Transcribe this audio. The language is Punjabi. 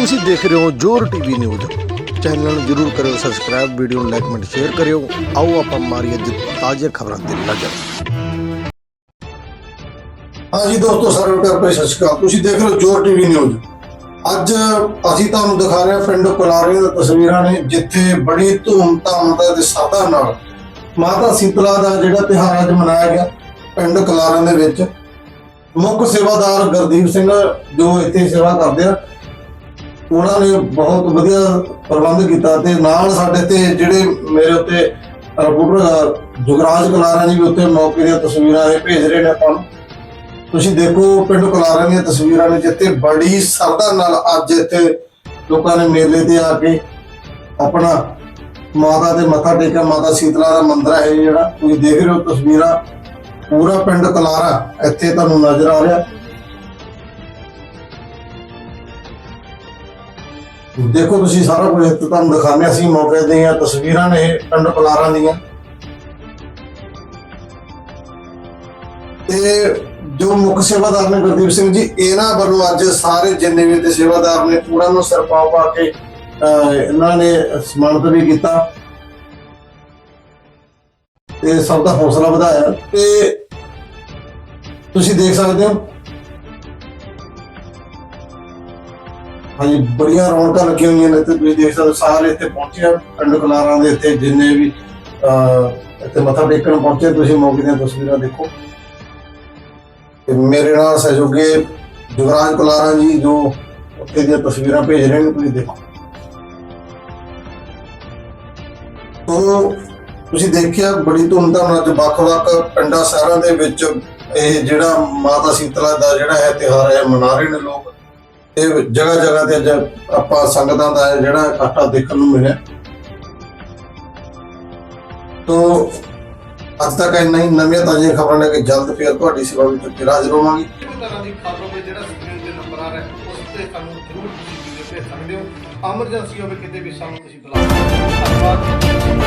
ਤੁਸੀਂ ਦੇਖ ਰਹੇ ਹੋ ਜੋਰ ਟੀਵੀ ਨਿਊਜ਼। ਚੈਨਲ ਨੂੰ ਜਰੂਰ ਕਰਿਓ ਸਬਸਕ੍ਰਾਈਬ ਵੀਡੀਓ ਨੂੰ ਲਾਈਕ ਕਮੈਂਟ ਸ਼ੇਅਰ ਕਰਿਓ। ਆਓ ਆਪਾਂ ਮਾਰੀਏ ਅੱਜ ਤਾਜ਼ਾ ਖਬਰਾਂ ਤੇ ਨਜ਼ਰ। ਹਾਂਜੀ ਦੋਸਤੋ, ਸਾਰਿਆਂ ਨੂੰ ਪਿਆਰ ਭਰੀ ਸਤਿ ਸ਼੍ਰੀ ਅਕਾਲ। ਤੁਸੀਂ ਦੇਖ ਰਹੇ ਹੋ ਜੋਰ ਟੀਵੀ ਨਿਊਜ਼। ਅੱਜ ਅਸੀਂ ਤੁਹਾਨੂੰ ਦਿਖਾ ਰਹੇ ਹਾਂ ਪਿੰਡ ਕੁਲਾਰੇ ਦੀਆਂ ਤਸਵੀਰਾਂ ਨੇ, ਜਿੱਥੇ ਬੜੀ ਧੂਮ-ਧਾਮ ਦਾ ਤੇ ਸਾਦਾ ਨਾਲ ਮਾਤਾ ਸੀਤਲਾ ਦਾ ਜਿਹੜਾ ਤਿਉਹਾਰ ਅੱਜ ਮਨਾਇਆ ਗਿਆ ਪਿੰਡ ਕੁਲਾਰਾਂ ਦੇ ਵਿੱਚ। ਮੁੱਖ ਸੇਵਾਦਾਰ ਗੁਰਦੀਪ ਸਿੰਘ ਜੋ ਇੱਥੇ ਸੇਵਾ ਕਰਦੇ ਆ ਉਹਨਾਂ ਨੇ ਬਹੁਤ ਵਧੀਆ ਪ੍ਰਬੰਧ ਕੀਤਾ ਤੇ ਨਾਲ ਸਾਡੇ ਤੇ ਜਿਹੜੇ ਮੇਰੇ ਉੱਤੇ ਰਿਪੋਰਟਰ ਜੁਗਰਾਜ ਕੁਲਾਰਾ ਜੀ ਵੀ ਉੱਤੇ ਮੌਕੇ ਦੀਆਂ ਤਸਵੀਰਾਂ ਇਹ ਭੇਜ ਰਹੇ ਨੇ ਆਪਾਂ ਨੂੰ। ਤੁਸੀਂ ਦੇਖੋ ਪਿੰਡ ਕੁਲਾਰਾਂ ਦੀਆਂ ਤਸਵੀਰਾਂ ਨੇ ਜਿੱਥੇ ਬੜੀ ਸਰਦਾ ਨਾਲ ਅੱਜ ਇੱਥੇ ਲੋਕਾਂ ਨੇ ਮੇਲੇ ਤੇ ਆ ਕੇ ਆਪਣਾ ਮਾਤਾ ਦੇ ਮੱਥਾ ਟੇਕਿਆ, ਮਾਤਾ ਸੀਤਲਾ ਦਾ ਮੰਦਿਰ ਹੈ ਇਹ ਜਿਹੜਾ। ਤੁਸੀਂ ਦੇਖ ਰਹੇ ਹੋ ਤਸਵੀਰਾਂ, ਪੂਰਾ ਪਿੰਡ ਕਲਾਰਾ ਇੱਥੇ ਤੁਹਾਨੂੰ ਨਜ਼ਰ ਆ ਰਿਹਾ। ਦੇਖੋ ਤੁਸੀਂ ਸਾਰਾ ਕੁਝ ਇੱਥੇ ਤੁਹਾਨੂੰ ਦਿਖਾਉਂਦੇ ਹਾਂ ਅਸੀਂ ਮੌਕੇ ਦੀਆਂ ਤਸਵੀਰਾਂ ਨੇ ਇਹ ਪਿੰਡ ਕੁਲਾਰਾਂ ਦੀਆਂ। ਤੇ ਜੋ ਮੁੱਖ ਸੇਵਾਦਾਰ ਨੇ ਗੁਰਦੀਪ ਸਿੰਘ ਜੀ ਇਹਨਾਂ ਵੱਲੋਂ ਅੱਜ ਸਾਰੇ ਜਿੰਨੇ ਵੀ ਤੇ ਸੇਵਾਦਾਰ ਨੇ ਪੂਰਾ ਨੂੰ ਸਿਰ ਪਾ ਪਾ ਕੇ ਅਹ, ਇਹਨਾਂ ਨੇ ਸਨਮਾਨਿਤ ਵੀ ਕੀਤਾ। ਤੇ ਸਭ ਦਾ ਹੌਸਲਾ ਵਧਾਇਆ। ਤੇ ਤੁਸੀਂ ਦੇਖ ਸਕਦੇ ਹੋ ਹਾਂਜੀ ਬੜੀਆਂ ਰੌਣਕਾਂ ਲੱਗੀਆਂ ਹੋਈਆਂ ਨੇ ਤੇ ਤੁਸੀਂ ਦੇਖ ਸਕਦੇ ਹੋ ਸਾਰੇ ਇੱਥੇ ਪਹੁੰਚੇ ਆ ਪਿੰਡ ਕਲਾਰਾਂ ਦੇ ਇੱਥੇ ਜਿੰਨੇ ਵੀ ਅਹ, ਇੱਥੇ ਮੱਥਾ ਟੇਕਣ ਪਹੁੰਚੇ ਤੁਸੀਂ ਮੌਕੇ ਦੀਆਂ ਤਸਵੀਰਾਂ ਦੇਖੋ। ਤੇ ਮੇਰੇ ਨਾਲ ਸਹਿਯੋਗੀ ਜੁਗਰਾਜ ਕੁਲਾਰਾ ਜੀ ਜੋ ਉੱਥੇ ਦੀਆਂ ਤਸਵੀਰਾਂ ਭੇਜ ਰਹੇ ਨੇ ਤੁਸੀਂ ਦੇਖੋ। ਤੋ ਤੁਸੀਂ ਦੇਖਿਆ ਬੜੀ ਧੂਮਧਾਮ ਨਾਲ ਅੱਜ ਵੱਖ-ਵੱਖ ਪਿੰਡਾਂ ਸ਼ਹਿਰਾਂ ਦੇ ਵਿੱਚ ਇਹ ਜਿਹੜਾ ਮਾਤਾ ਸੀਤਲਾ ਦਾ ਜਿਹੜਾ ਹੈ ਤਿਉਹਾਰ ਹੈ ਮਨਾ ਰਹੇ ਨੇ ਲੋਕ। ਇਹ ਜਗ੍ਹਾ ਜਗ੍ਹਾ ਤੇ ਅੱਜ ਆਪਾਂ ਸੰਗਤਾਂ ਦਾ ਜਿਹੜਾ ਇਕੱਠਾ ਦੇਖਣ ਨੂੰ ਮਿਲਿਆ। ਤੋ ਅੱਜ ਤੱਕ ਇੰਨਾ ਹੀ, ਨਵੀਆਂ ਤਾਜ਼ੀਆਂ ਖਬਰਾਂ ਲੈ ਕੇ ਜਲਦ ਫਿਰ ਤੁਹਾਡੀ ਸੇਵਾ ਵਿੱਚ ਹਾਜ਼ਰ ਹੋਵਾਂਗੇ ਤਰ੍ਹਾਂ ਦੀ ਖਬਰ ਹੋਵੇ, ਜਿਹੜਾ ਸਕਰੀਨ ਤੇ ਨੰਬਰ ਆ ਰਿਹਾ, ਉਸ ਤੇ ਸਾਨੂੰ ਜ਼ਰੂਰ ਤੁਸੀਂ ਭੇਜ ਸਕਦੇ ਹੋ ਐਮਰਜੈਂਸੀ ਹੋਵੇ, ਕਿਤੇ ਵੀ ਸਾਨੂੰ ਤੁਸੀਂ ਬੁਲਾ ਸਕਦੇ ਹੋ। ਧੰਨਵਾਦ।